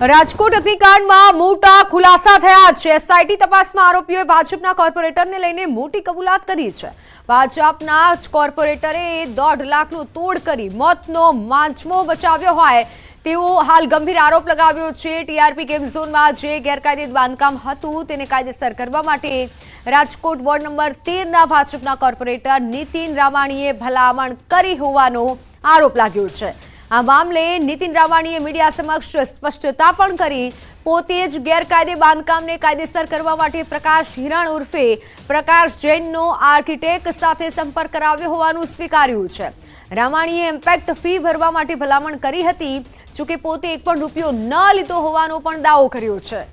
રાજકોટ અગ્નિકાંડમાં મોટા ખુલાસા થયા છે. એસઆઈટી તપાસમાં આરોપીઓએ ભાજપના કોર્પોરેટરને લઈને મોટી કબૂલાત કરી છે. ભાજપના જ કોર્પોરેટરે દોઢ લાખનું તોડ કરી મોતનો માંચમો બચાવ્યો હોય તેવો હાલ ગંભીર આરોપ લગાવ્યો છે. ટીઆરપી ગેમ ઝોનમાં જે ગેરકાયદે બાંધકામ હતું તેને કાયદેસર કરવા માટે રાજકોટ વોર્ડ નંબર તેરના ભાજપના કોર્પોરેટર નીતિન રામાણીએ ભલામણ કરી હોવાનો આરોપ લાગ્યો છે. આ મામલે નીતિન રામાણીએ મીડિયા સમક્ષ સ્પષ્ટતા પણ કરી. પોતે જ ગેરકાયદે બાંધકામને કાયદેસર કરવા માટે પ્રકાશ હિરણ ઉર્ફે પ્રકાશ જૈનનો આર્કિટેક્ટ સાથે સંપર્ક કરાવ્યો હોવાનું સ્વીકાર્યું છે. રામાણીએ ઇમ્પેક્ટ ફી ભરવા માટે ભલામણ કરી હતી, જોકે પોતે એક પણ રૂપિયો ન લીધો હોવાનો પણ દાવો કર્યો છે.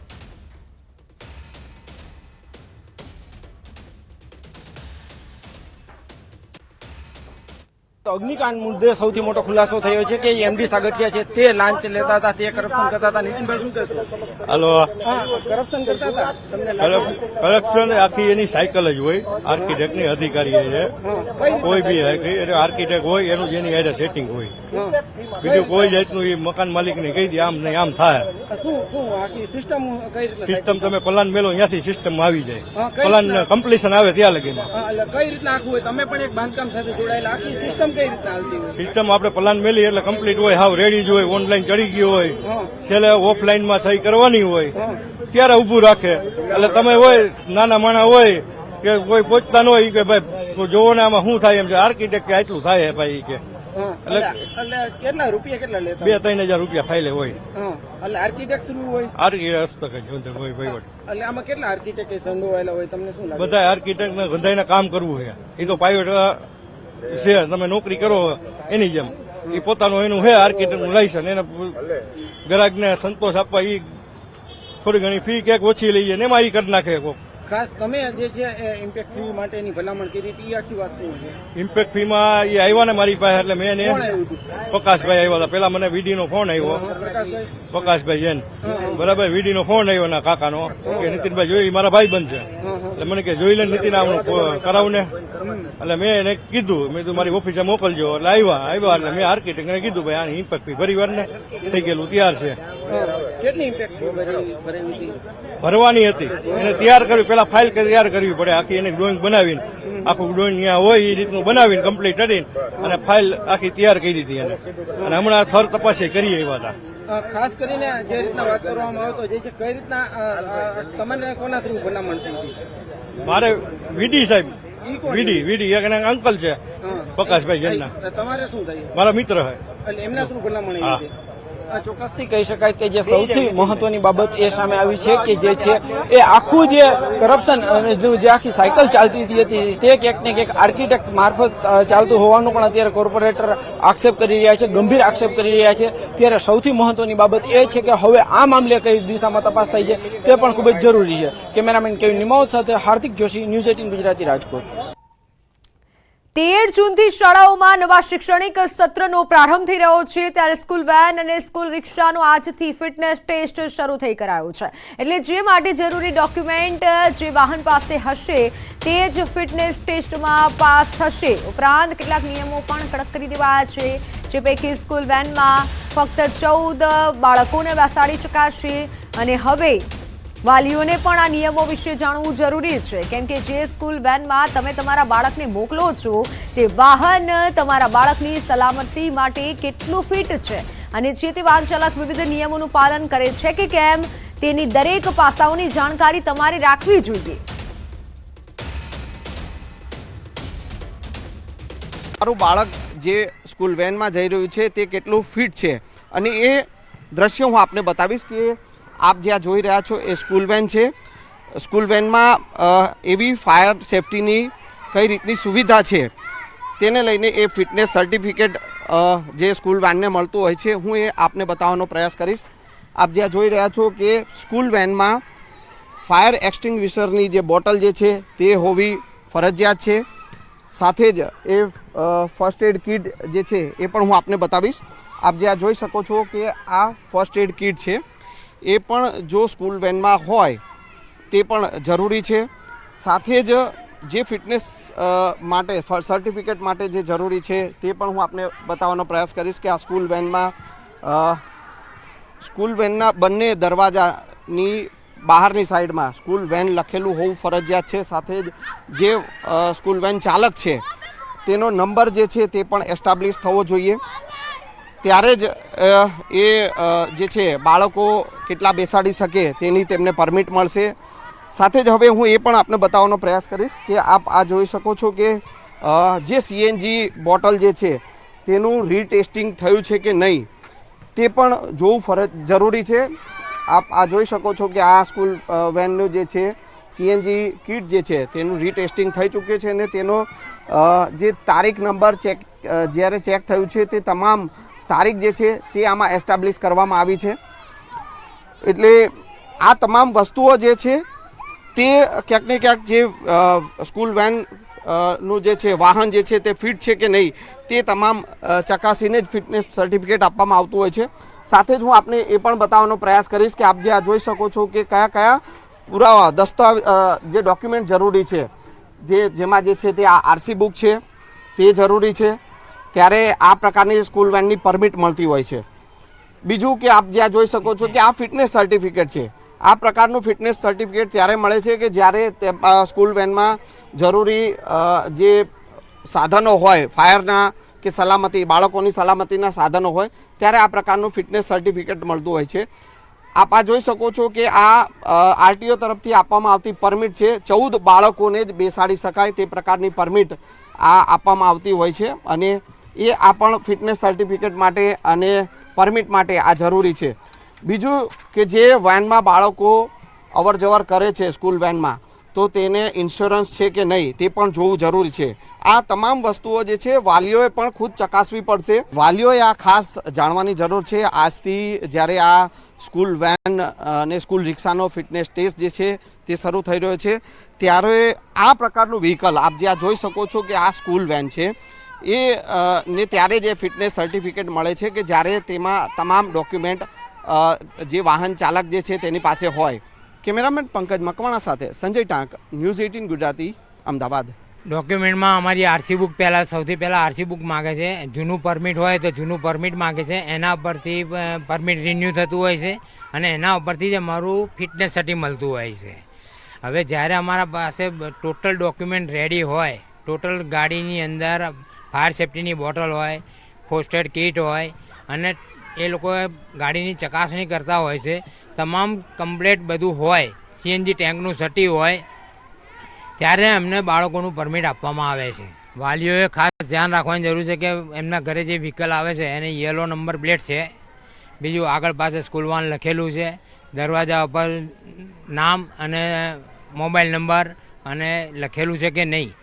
અગ્નિકાંડ મુદ્દે સૌથી મોટો ખુલાસો થયો છે કે એમડી સાગઠિયા છે તે લાંચ લેતા હતા તે કરપ્શન કરતા હતા. નીતિનભાઈ શું કહેશો? હલો. કરપ્શન કરતા હતા. કરપ્શન આખી એની સાયકલ જ હોય. આર્કિટેક્ટની અધિકારી છે. કોઈ બી આર્કિટેક્ટ હોય એનું જેની હારે સેટિંગ હોય. બીજું કોઈ જાતનું એ મકાન માલિક ને કહી દે આમ નહીં આમ થાય. શું શું આખી સિસ્ટમ સિસ્ટમ તમે પ્લાન મેલો ત્યાંથી સિસ્ટમ આવી જાય. પ્લાન કમ્પ્લીશન આવે ત્યાં લગી કઈ રીતના આખું હોય? તમે પણ એક બાંધકામ સાથે જોડાયેલા. આખી સિસ્ટમ કઈ હોય? સિસ્ટમ આપણે પ્લાન મેલી એટલે કમ્પ્લીટ હોય હાવ રેડી જ હોય ઓનલાઈન ચડી ગયો હોય. છેલ્લે ઓફલાઈનમાં સહી કરવાની હોય. ત્યારે ઊભું રાખે. એટલે તમે હોય નાના માણા હોય કે કોઈ પહોંચતા ન હોય કે ભાઈ જોવો ને આમાં શું થાય એમ છે. આર્કિટેક્ટ કે આટલું થાય ભાઈ કે. એટલે કેટલા રૂપિયા કેટલા લેતા બે ત્રણ હજાર રૂપિયા ફાઇલે હોય. એટલે આર્કિટેક્ટ થ્રુ હોય? આર્કિટેક્ટ હસ્તક જ હોય હોય વહીવટ એટલે આમાં કેટલા આર્કિટેક્ટ સંડોવાયેલા હોય? તમને શું લાગે? બધા આર્કિટેક્ટ ને બધાને કામ કરવું છે. એ તો પ્રાઇવેટ છે, તમે નોકરી કરો એની જેમ. એ પોતાનું એનું છે આર્કિટેક્ટનું લાયસન્સ એને ગ્રાહકને સંતોષ આપવા એ થોડી ઘણી ફી ક્યાંક ઓછી લઈએ ને એમાં એ કરી નાખે કોક. ખાસ તમે જે છે એ ઇમ્પેક્ટ ફી માટેની ભલામણ કરી હતી એ આખી વાત શું છે ઇમ્પેક્ટ ફીમાં એ આવ્યા ને મારી પાસે એટલે મેં એને પ્રકાશભાઈ આવ્યા હતા. પેલા મને વીડી નો ફોન આવ્યો પ્રકાશભાઈ. જૈન. બરાબર વીડી નો ફોન આવ્યો ના કાકાનો કે નીતિનભાઈ જોઈ મારા ભાઈ બનશે એટલે મને કે જોઈ લે નીતિન આમનું કરાવું ને એટલે મેં એને કીધું મેં તું મારી ઓફિસે મોકલજો. એટલે આવ્યા આવ્યા એટલે મેં આર્કિટેક્ટને કીધું ભાઈ આની ઇમ્પેક્ટ ફી ફરી વાર ને થઈ ગયેલું તૈયાર છે. કેટલી ઇમ્પેક્ટ ભરવાની હતી. એને તૈયાર કરવી પેલા ફાઇલ તૈયાર કરવી પડે. આખી એને ડ્રોઈંગ બનાવીને આખું ડ્રોઈંગ ત્યાં હોય એ રીતનું બનાવીને કમ્પ્લીટ કરીને અને ફાઇલ આખી તૈયાર કરી દીધી એને. અને હમણાં થર તપાસે કરી આવ્યા હતા. ખાસ કરીને જે રીતના વાત કરવામાં આવતો જે છે કઈ રીતના તમને કોના થ્રુ ભલામણ થઈ મારે વીડી સાહેબ વીડી વીડી એક એના અંકલ છે પ્રકાશભાઈ જૈનના તમારે શું થાય? મારા મિત્ર છે એમના થ્રુ ભલામણ ચોક્કસથી કહી શકાય કે જે સૌથી મહત્વની બાબત એ સામે આવી છે કે જે છે એ આખું જે કરપ્શન અને જે આખી સાયકલ ચાલતી હતી તે ક્યાંક ને ક્યાંક આર્કિટેક્ટ મારફત ચાલતું હોવાનું પણ અત્યારે કોર્પોરેટર આક્ષેપ કરી રહ્યા છે ગંભીર આક્ષેપ કરી રહ્યા છે. ત્યારે સૌથી મહત્વની બાબત એ છે કે હવે આ મામલે કઈ દિશામાં તપાસ થઈ છે તે પણ ખૂબ જ જરૂરી છે. કેમેરામેન કેવી નિમાવ સાથે હાર્દિક જોશી ન્યૂઝ એટીન ગુજરાતી રાજકોટ. તેર જૂનથી શાળાઓમાં નવા શૈક્ષણિક સત્રનો પ્રારંભ થઈ રહ્યો છે. ત્યારે સ્કૂલ વેન અને સ્કૂલ રિક્ષાનો આજથી ફિટનેસ ટેસ્ટ શરૂ થઈ કરાયો છે. એટલે જે માટે જરૂરી ડોક્યુમેન્ટ, જે વાહન પાસે હશે, તે જ ફિટનેસ ટેસ્ટમાં પાસ થશે. ઉપરાંત કેટલાક નિયમો પણ કડક કરી દેવાયા છે. જે પૈકી સ્કૂલ વેનમાં ફક્ત ચૌદ બાળકોને બેસાડી શકાશે. અને હવે વાલીઓને પણ આ નિયમો વિશે જાણવું જરૂરી છે. કેમ કે જે સ્કૂલ વેનમાં તમે તમારા બાળકને મોકલો છો, તે વાહન તમારા બાળકની સલામતી માટે કેટલું ફિટ છે અને જે તે વાહન ચાલક વિવિધ નિયમોનું પાલન કરે છે કે કેમ, તેની દરેક પાસાઓની જાણકારી તમારે રાખવી જોઈએ. મારું બાળક જે સ્કૂલ વેનમાં જઈ રહ્યું છે, તે કેટલું ફિટ છે અને એ દ્રશ્ય હું આપને બતાવીશ કે આપ જ્યાં જોઈ રહ્યા છો એ સ્કૂલ વેન છે. સ્કૂલ વેનમાં એવી ફાયર સેફટીની કઈ રીતની સુવિધા છે તેને લઈને એ ફિટનેસ સર્ટિફિકેટ જે સ્કૂલ વેનને મળતું હોય છે, હું એ આપને બતાવવાનો પ્રયાસ કરીશ. આપ જ્યાં જોઈ રહ્યા છો કે સ્કૂલ વેનમાં ફાયર એક્સટિંગ્વિશરની જે બોટલ જે છે તે હોવી ફરજિયાત છે. સાથે જ એ ફર્સ્ટ એડ કિટ જે છે એ પણ હું આપને બતાવીશ. આપ જ્યાં જોઈ શકો છો કે આ ફર્સ્ટ એડ કિટ છે. એ પણ જો સ્કૂલ વેનમાં હોય, તે પણ જરૂરી છે. સાથે જ જે ફિટનેસ માટે સર્ટિફિકેટ માટે જે જરૂરી છે, તે પણ હું આપને બતાવવાનો પ્રયાસ કરીશ કે આ સ્કૂલ વેનમાં સ્કૂલ વેનના બંને દરવાજાની બહારની સાઈડમાં સ્કૂલ વેન લખેલું હોવું ફરજિયાત છે. સાથે જ જે સ્કૂલ વેન ચાલક છે, તેનો નંબર જે છે તે પણ એસ્ટાબ્લિશ થવો જોઈએ. ત્યારે જ એ જે છે, બાળકો કેટલા બેસાડી શકે તેની તેમને પરમિટ મળશે. સાથે જ હવે હું એ પણ આપને બતાવવાનો પ્રયાસ કરીશ કે આપ આ જોઈ શકો છો કે જે સીએનજી બોટલ જે છે, તેનું રીટેસ્ટિંગ થયું છે કે નહીં, તે પણ જોવું ફરજ જરૂરી છે. આપ આ જોઈ શકો છો કે આ સ્કૂલ વેનનું જે છે સીએનજી કિટ જે છે, તેનું રીટેસ્ટિંગ થઈ ચૂક્યું છે અને તેનો જે તારીખ નંબર ચેક જ્યારે ચેક થયું છે તે તમામ તારીખ જે છે તે આમાં એસ્ટાબ્લિશ કરવામાં આવી છે. એટલે આ તમામ વસ્તુઓ જે છે તે ક્યાંક ને ક્યાંક જે સ્કૂલ વેનનું જે છે, વાહન જે છે તે ફિટ છે કે નહીં તે તમામ ચકાસીને જ ફિટનેસ સર્ટિફિકેટ આપવામાં આવતું હોય છે. સાથે જ હું આપને એ પણ બતાવવાનો પ્રયાસ કરીશ કે આપ જે આ જોઈ શકો છો કે કયા કયા પુરાવા, દસ્તાવેજ જે ડોક્યુમેન્ટ જરૂરી છે, જે, જેમાં જે છે તે આ આરસી બુક છે, તે જરૂરી છે. ત્યારે આ પ્રકારની સ્કૂલ વેનની પરમિટ મળતી હોય છે. બીજું કે આપ જ્યાં જોઈ શકો છો કે આ ફિટનેસ સર્ટિફિકેટ છે. આ પ્રકારનું ફિટનેસ સર્ટિફિકેટ ત્યારે મળે છે કે જ્યારે સ્કૂલ વેનમાં જરૂરી જે સાધનો હોય, ફાયરના કે સલામતી, બાળકોની સલામતીના સાધનો હોય, ત્યારે આ પ્રકારનું ફિટનેસ સર્ટિફિકેટ મળતું હોય છે. આપ આ જોઈ શકો છો કે આ આરટીઓ તરફથી આપવામાં આવતી પરમિટ છે. ચૌદ બાળકોને જ બેસાડી શકાય તે પ્રકારની પરમિટ આ આપવામાં આવતી હોય છે. અને એ આ પણ ફિટનેસ સર્ટિફિકેટ માટે અને પરમિટ માટે આ જરૂરી છે. બીજું કે જે વેનમાં બાળકો અવર જવર કરે છે સ્કૂલ વેનમાં, તો તેને ઇન્સ્યોરન્સ છે કે નહીં તે પણ જોવું જરૂરી છે. આ તમામ વસ્તુઓ જે છે વાલીઓએ પણ ખુદ ચકાસવી પડશે. વાલીઓએ આ ખાસ જાણવાની જરૂર છે. આજથી જ્યારે આ સ્કૂલ વેન અને સ્કૂલ રિક્ષાનો ફિટનેસ ટેસ્ટ જે છે તે શરૂ થઈ રહ્યો છે, ત્યારે આ પ્રકારનું વ્હીકલ આપ જે આ જોઈ શકો છો કે આ સ્કૂલ વેન છે. એ ને ત્યારે જે ફિટનેસ સર્ટિફિકેટ મળે છે કે જ્યારે તેમાં તમામ ડોક્યુમેન્ટ જે વાહન ચાલક જે છે તેની પાસે હોય. કેમેરામેન પંકજ મકવાણા સાથે સંજય ટાંક, ન્યૂઝ એઇટીન ગુજરાતી, અમદાવાદ. ડોક્યુમેન્ટમાં અમારી આરસી બુક પહેલાં, સૌથી પહેલાં આરસી બુક માગે છે. જૂનું પરમિટ હોય તો જૂનું પરમિટ માગે છે. એના ઉપરથી પરમિટ રિન્યૂ થતું હોય છે અને એના ઉપરથી જ અમારું ફિટનેસ સર્ટી મળતું હોય છે. હવે જ્યારે અમારા પાસે ટોટલ ડોક્યુમેન્ટ રેડી હોય, ટોટલ ગાડીની અંદર ફાયર સેફ્ટીની બોટલ હોય ફોસ્ટેડ કિટ હોય, અને એ લોકો ગાડીની ચકાસણી કરતા હોય છે. તમામ કમ્પ્લેટ બધું હોય સીએનજી ટેન્કનું સટી હોય, ત્યારે અમને બાળકોનું પરમિટ આપવામાં આવે છે. વાલીઓએ ખાસ ધ્યાન રાખવાની જરૂર છે કે એમના ઘરે જે વ્હીકલ આવે છે, એને યલો નંબર પ્લેટ છે, બીજું આગળ પાસે સ્કૂલ વાન લખેલું છે, દરવાજા ઉપર નામ અને મોબાઈલ નંબર અને લખેલું છે કે નહીં.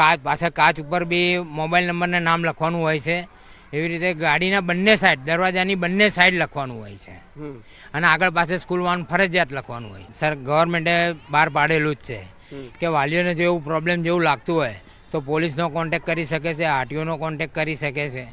કાચ પાછા કાચ ઉપર બી મોબાઈલ નંબરને નામ લખવાનું હોય છે. એવી રીતે ગાડીના બંને સાઈડ દરવાજાની બંને સાઈડ લખવાનું હોય છે. અને આગળ પાસે સ્કૂલ વાન ફરજિયાત લખવાનું હોય સર ગવર્મેન્ટે બહાર પાડેલું જ છે કે વાલીઓને જો એવું પ્રોબ્લેમ જેવું લાગતું હોય તો પોલીસનો કોન્ટેક કરી શકે છે આરટીઓનો કોન્ટેક કરી શકે છે.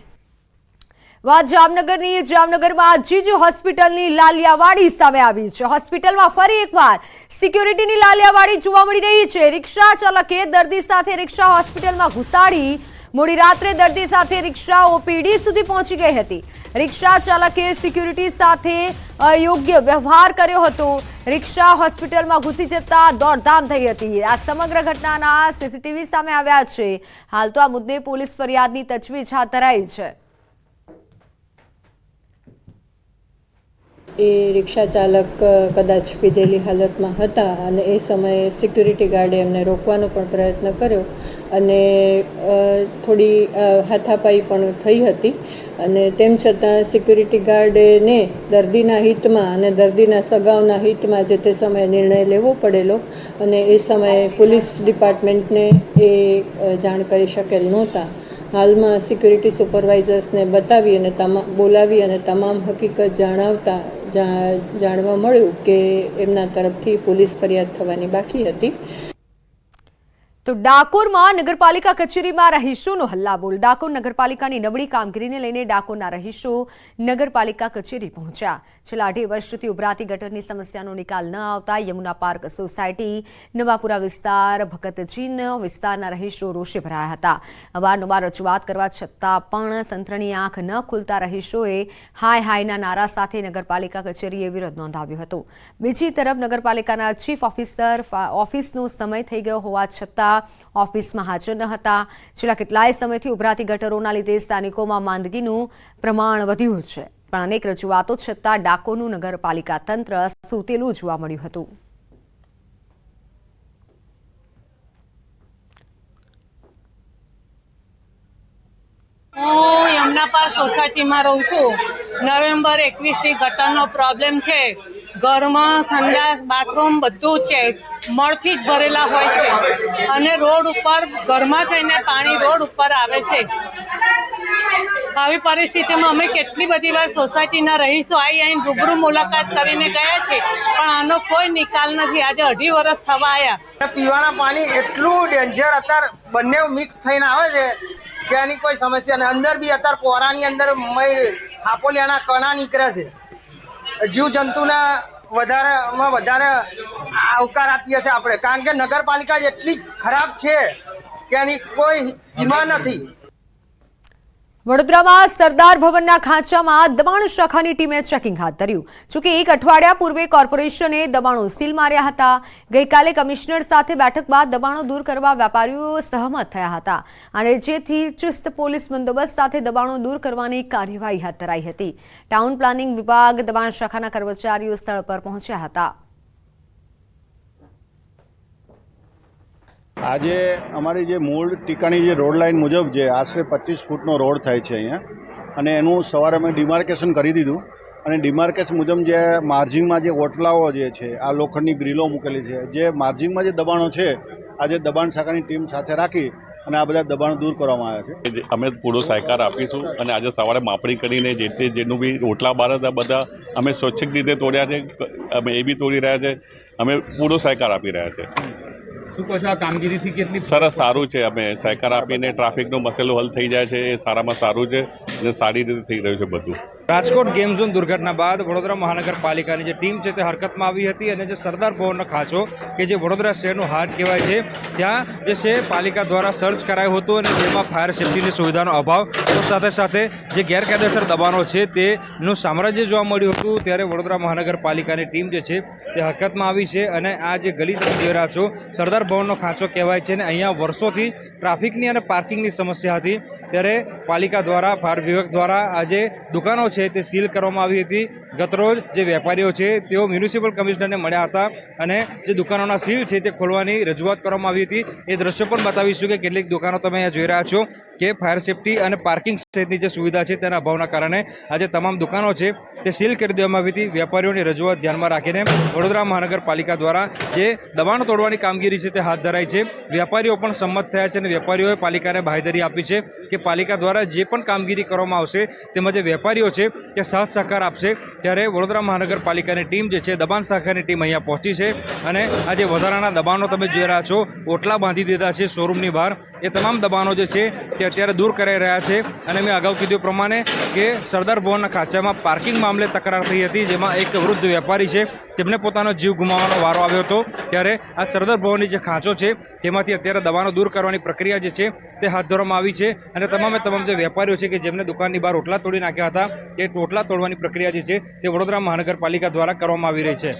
વાત જામનગરની, જામનગરમાં જીજુ હોસ્પિટલની લાલિયાવાડી સામે આવી છે. હોસ્પિટલમાં ફરી એકવાર સિક્યોરિટીની લાલિયાવાડી જોવા મળી રહી છે. રિક્ષા ચાલકે દર્દી સાથે રિક્ષા હોસ્પિટલમાં ઘુસાડી મોડી રાત્રે દર્દી સાથે રિક્ષા ઓપીડી સુધી પહોંચી ગઈ હતી. રિક્ષા ચાલકે સિક્યુરિટી સાથે અયોગ્ય વ્યવહાર કર્યો હતો. રિક્ષા હોસ્પિટલમાં ઘૂસી જતા દોડધામ થઈ હતી. આ સમગ્ર ઘટનાના સીસીટીવી સામે આવ્યા છે. હાલ તો આ મુદ્દે પોલીસ ફરિયાદની તજવીજ હાથ ધરાઈ છે. એ રિક્ષા ચાલક કદાચ પીધેલી હાલતમાં હતા અને એ સમયે સિક્યુરિટી ગાર્ડે એમને રોકવાનો પણ પ્રયત્ન કર્યો અને થોડી હાથાપાઈ પણ થઈ હતી. અને તેમ છતાં સિક્યુરિટી ગાર્ડને દર્દીના હિતમાં અને દર્દીના સગાઓના હિતમાં જે તે સમયે નિર્ણય લેવો પડેલો અને એ સમયે પોલીસ ડિપાર્ટમેન્ટને એ જાણ કરી શકેલ નહોતા. હાલમાં સિક્યુરિટી સુપરવાઇઝર્સને બતાવી અને તમામ બોલાવી અને તમામ હકીકત જણાવતા જાણવા મળ્યું કે એમના તરફથી પોલીસ ફરિયાદ થવાની બાકી હતી. તો ડાકોરમાં નગરપાલિકા કચેરીમાં રહીશોનો હલ્લાબોલ. ડાકોર નગરપાલિકાની નબળી કામગીરીને લઈને ડાકોરના રહીશો નગરપાલિકા કચેરી પહોંચ્યા. છેલ્લા અઢી વર્ષથી ઉભરાતી ગટરની સમસ્યાનો નિકાલ ન આવતા યમુના પાર્ક સોસાયટી, નવાપુરા વિસ્તાર, ભગતજીન વિસ્તારના રહીશો રોષે ભરાયા હતા. અવારનવાર રજૂઆત કરવા છતાં પણ તંત્રની આંખ ન ખુલતા રહીશોએ હાય હાયના નારા સાથે નગરપાલિકા કચેરીએ વિરોધ નોંધાવ્યો હતો. બીજી તરફ નગરપાલિકાના ચીફ ઓફિસર ઓફિસનો સમય થઈ ગયો હોવા છતાં ઓફિસમાં હાજર ન હતા. છેલ્લા કેટલાય સમયથી ઉભરાતી ગટરોના લીધે સ્થાનિકોમાં માંદગીનું પ્રમાણ વધ્યું છે. પણ અનેક રજૂઆતો છતાં ડાકોનું નગરપાલિકા તંત્ર સૂતેલું જોવા મળ્યું હતું. હું યમુનાપાર સોસાયટીમાં રહું છું. નવેમ્બર એકવીસથી ગટરનો પ્રોબ્લેમ છે. ઘરમાં સંડાસ, બાથરૂમ બધું જ છે. મળથી જ ભરેલા હોય છે. અને રોડ ઉપર, ઘરમાં થઈને પાણી રોડ ઉપર આવે છે. આવી પરિસ્થિતિમાં અમે કેટલી બધી વાર સોસાયટીના રહીશો આવી અહીં રૂબરૂ મુલાકાત કરીને ગયા છે. પણ આનો કોઈ નિકાલ નથી. આજે અઢી વર્ષ થવા આવ્યા પીવાના પાણી એટલું ડેન્જર અત્યારે બંને મિક્સ થઈને આવે છે કે એની કોઈ સમસ્યા નહીં. અંદર બી અત્યારે કોરાની અંદર મય હાપોલિયાના કણા નીકળે છે. જીવ જંતુના વધારેમાં વધારે આવકાર આપીએ છીએ આપણે. કારણ કે નગરપાલિકા એટલી ખરાબ છે કે એની કોઈ સીમા નથી. વડોદરામાં સરદાર ભવનના ખાંચામાં દબાણ શાખાની ટીમે ચેકિંગ હાથ ધર્યું. જોકે એક અઠવાડિયા પૂર્વે કોર્પોરેશને દબાણો સીલ માર્યા હતા. ગઈકાલે કમિશનર સાથે બેઠક બાદ દબાણો દૂર કરવા વેપારીઓ સહમત થયા હતા. અને જેથી ચુસ્ત પોલીસ બંદોબસ્ત સાથે દબાણો દૂર કરવાની કાર્યવાહી હાથ ધરાઈ હતી. ટાઉન પ્લાનિંગ વિભાગ દબાણ શાખાના કર્મચારીઓ સ્થળ પર પહોંચ્યા હતા. આજે અમારી જે મૂળ ટીકાની જે રોડ લાઇન મુજબ જે આશરે પચીસ ફૂટનો રોડ થાય છે અહીંયા, અને એનું સવારે અમે ડિમાર્કેશન કરી દીધું. અને ડિમાર્કેશન મુજબ જે માર્જિંગમાં જે ઓટલાઓ જે છે, આ લોખંડની ગ્રીલો મૂકેલી છે, જે માર્જિંગમાં જે દબાણો છે, આજે દબાણ શાખાની ટીમ સાથે રાખી અને આ બધા દબાણ દૂર કરવામાં આવ્યા છે. અમે પૂરો સહકાર આપીશું અને આજે સવારે માપણી કરીને જે જેનું બી રોટલા બાર હતા, બધા અમે સ્વચ્છિક રીતે તોડ્યા છે, અમે એ બી તોડી રહ્યા છે, અમે પૂરો સહકાર આપી રહ્યા છે. શું કહો કામગીરીથી કેટલી સરસ, સારું છે. અમે સહકાર આપીને ટ્રાફિકનો મસેલો હલ થઈ જાય છે. એ સારામાં સારું છે અને સારી રીતે થઈ રહ્યું છે બધું. રાજકોટ ગેમ ઝોન દુર્ઘટના બાદ વડોદરા મહાનગરપાલિકાની જે ટીમ છે તે હરકતમાં આવી હતી અને જે સરદાર ભવનનો ખાંચો કે જે વડોદરા શહેરનું હાર્ટ કહેવાય છે, ત્યાં જે છે પાલિકા દ્વારા સર્ચ કરાયું હતું અને જેમાં ફાયર સેફ્ટીની સુવિધાનો અભાવ સાથે સાથે જે ગેરકાયદેસર દબાણો છે તેનું સામ્રાજ્ય જોવા મળ્યું હતું, ત્યારે વડોદરા મહાનગરપાલિકાની ટીમ જે છે તે હરકતમાં આવી છે અને આ જે ગલી તમે જોઈ છો, સરદાર ભવનનો ખાંચો કહેવાય છે અને અહીંયા વર્ષોથી ટ્રાફિકની અને પાર્કિંગની સમસ્યા હતી, ત્યારે પાલિકા દ્વારા, ફાયર વિભાગ દ્વારા આજે દુકાનો છે તે સીલ કરવામાં આવી હતી. ગતરોજ જે વેપારીઓ છે, તેઓ મ્યુનિસિપલ કમિશનરને મળ્યા હતા અને જે દુકાનોના સીલ છે તે ખોલવાની રજૂઆત કરવામાં આવી હતી. એ દ્રશ્યો પણ બતાવીશું કે કેટલીક દુકાનો તમે અહીંયા જોઈ રહ્યા છો. કે ફાયર સેફટી અને પાર્કિંગ સહિતની જે સુવિધા છે તેના અભાવના કારણે આજે તમામ દુકાનો છે તે સીલ કરી દેવામાં આવી હતી. વેપારીઓની રજૂઆત ધ્યાનમાં રાખીને વડોદરા મહાનગરપાલિકા દ્વારા જે દબાણ તોડવાની કામગીરી છે તે હાથ ધરાઈ છે. વેપારીઓ પણ સંમત થયા છે અને વેપારીઓએ પાલિકાને બાહેધરી આપી છે કે પાલિકા દ્વારા જે પણ કામગીરી કરવામાં આવશે તેમાં જે વેપારીઓ છે તે સાથ સહકાર આપશે ત્યારે વડોદરા મહાનગરપાલિકાની ટીમ જે છે દબાણ શાખાની ટીમ અહીંયા પહોંચી છે અને આજે વધારાના દબાણો તમે જોઈ રહ્યા છો, ઓટલા બાંધી દીધા છે, શોરૂમની બહાર. એ તમામ દબાણો જે છે તે અત્યારે દૂર કરાઈ રહ્યા છે અને મેં અગાઉ કીધું પ્રમાણે કે સરદાર ભવનના ખાંચામાં પાર્કિંગ મામલે તકરાર થઈ હતી, જેમાં એક વૃદ્ધ વેપારી છે, તેમને પોતાનો જીવ ગુમાવવાનો વારો આવ્યો હતો. ત્યારે આ સરદાર ભવનની જે ખાંચો છે, તેમાંથી અત્યારે દવાનો દૂર કરવાની પ્રક્રિયા જે છે, તે હાથ ધરવામાં આવી છે અને તમામે તમામ જે વેપારીઓ છે કે જેમને દુકાનની બહાર ઓટલા તોડી નાખ્યા હતા, એ ટોટલા તોડવાની પ્રક્રિયા જે છે, તે વડોદરા મહાનગરપાલિકા દ્વારા કરવામાં આવી રહી છે.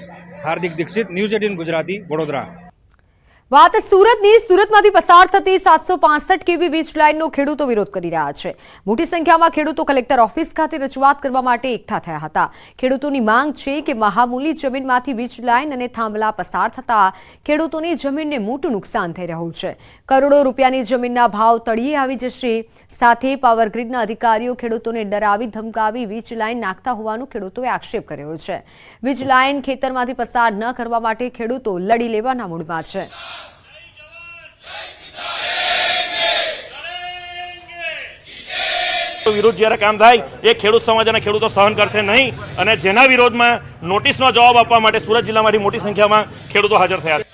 Hardik Dikshit, news eighteen Gujarati, Vadodara. વાત સુરતની, સુરતમાંથી પસાર થતી સાતસો પાસઠ કેવી વીજ લાઇનનો ખેડૂતો વિરોધ કરી રહ્યા છે. મોટી સંખ્યામાં ખેડૂતો કલેક્ટર ઓફિસ ખાતે રજૂઆત કરવા માટે એકઠા થયા હતા. ખેડૂતોની માંગ છે કે મહામૂલી જમીનમાંથી વીજ લાઇન અને થાંભલા પસાર થતા ખેડૂતોની જમીનને મોટું નુકસાન થઈ રહ્યું છે. કરોડો રૂપિયાની જમીનના ભાવ તળિયે આવી જશે. સાથે પાવર ગ્રીડના અધિકારીઓ ખેડૂતોને ડરાવી ધમકાવી વીજ લાઇન નાખતા હોવાનું ખેડૂતોએ આક્ષેપ કર્યો છે. વીજ લાઇન ખેતરમાંથી પસાર ન કરવા માટે ખેડૂતો લડી લેવાના મૂડમાં છે. વિરુદ્ધ જ્યારે કામ થાય, એ ખેડૂત સમાજ અને ખેડૂતો સહન કરશે નહીં. અને જેના વિરોધમાં નોટિસનો જવાબ આપવા માટે સુરત જિલ્લામાંથી મોટી સંખ્યામાં ખેડૂતો હાજર થયા છે.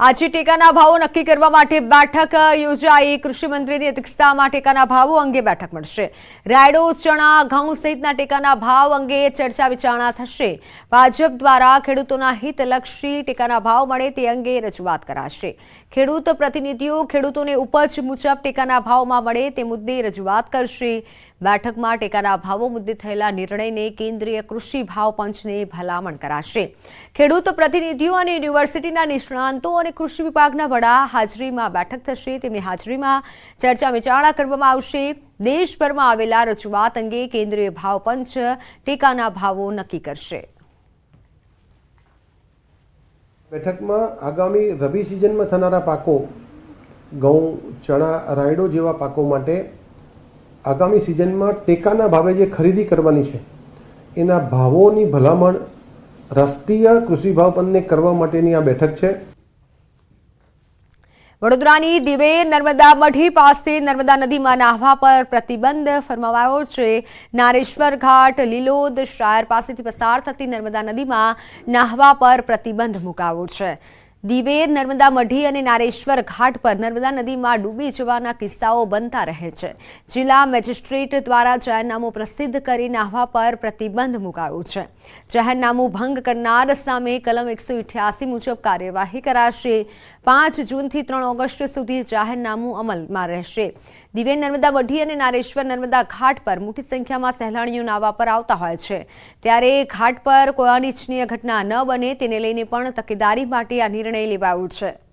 આજે ટેકાના ભાવો નક્કી કરવા માટે બેઠક યોજાઈ. કૃષિમંત્રીની અધ્યક્ષતામાં ટેકાના ભાવો અંગે બેઠક મળશે. રાયડો, ચણા, ઘઉં સહિતના ટેકાના ભાવ અંગે ચર્ચા વિચારણા થશે. ભાજપ દ્વારા ખેડૂતોના હિતલક્ષી ટેકાના ભાવ મળે તે અંગે રજૂઆત કરાશે. ખેડૂત પ્રતિનિધિઓ ખેડૂતોને ઉપજ મુજબ ટેકાના ભાવમાં મળે તે મુદ્દે રજૂઆત કરશે. બેઠકમાં ટેકાના ભાવો મુદ્દે થયેલા નિર્ણયને કેન્દ્રીય કૃષિ ભાવ પંચને ભલામણ કરાશે. ખેડૂત પ્રતિનિધિઓ અને યુનિવર્સિટીના નિષ્ણાંતો અને કૃષિ વિભાગના વડા હાજરીમાં બેઠક થશે. તેમની હાજરીમાં ચર્ચા વિચારણા કરવામાં આવશે. દેશભરમાં આવેલા રજૂઆત અંગે કેન્દ્રીય ભાવ પંચ ટેકાના ભાવો નક્કી કરશે. બેઠકમાં આગામી રબી સિઝનમાં થનારા પાકો, ઘઉં, ચણા, રાયડો જેવા પાકો માટે આગામી સિઝનમાં ટેકાના ભાવે જે ખરીદી કરવાની છે, એના ભાવોની ભલામણ રાષ્ટ્રીય કૃષિ ભાવ પંચને કરવા માટેની આ બેઠક છે. વડોદરાની દિવે નર્મદા મઢી પાસે નર્મદા નદીમાં નાહવા પર પ્રતિબંધ ફરમાવાયો છે. નારેશ્વર ઘાટ, લીલોદ, શાયર પાસેથી પસાર થતી નર્મદા નદીમાં નાહવા પર પ્રતિબંધ મુકાયો છે. દિવેર, નર્મદા મઢી અને નારેશ્વર ઘાટ પર નર્મદા નદીમાં ડૂબી જવાના કિસ્સાઓ બનતા રહે છે. જિલ્લા મેજિસ્ટ્રેટ દ્વારા જાહેરનામું પ્રસિદ્ધ કરી નાહવા પર પ્રતિબંધ મુકાયો છે. જાહેરનામું ભંગ કરનાર સામે કલમ એકસો મુજબ કાર્યવાહી કરાશે. પાંચ જૂનથી ત્રણ ઓગસ્ટ સુધી જાહેરનામું અમલમાં રહેશે. દિવેર, નર્મદા મઢી અને નારેશ્વર, નર્મદા ઘાટ પર મોટી સંખ્યામાં સહેલાણીઓ નાહવા પર આવતા હોય છે. ત્યારે ઘાટ પર કોઈ અનિચ્છનીય ઘટના ન બને તેને લઈને પણ તકેદારી માટે આ નિર્ણય લેવાયો છે.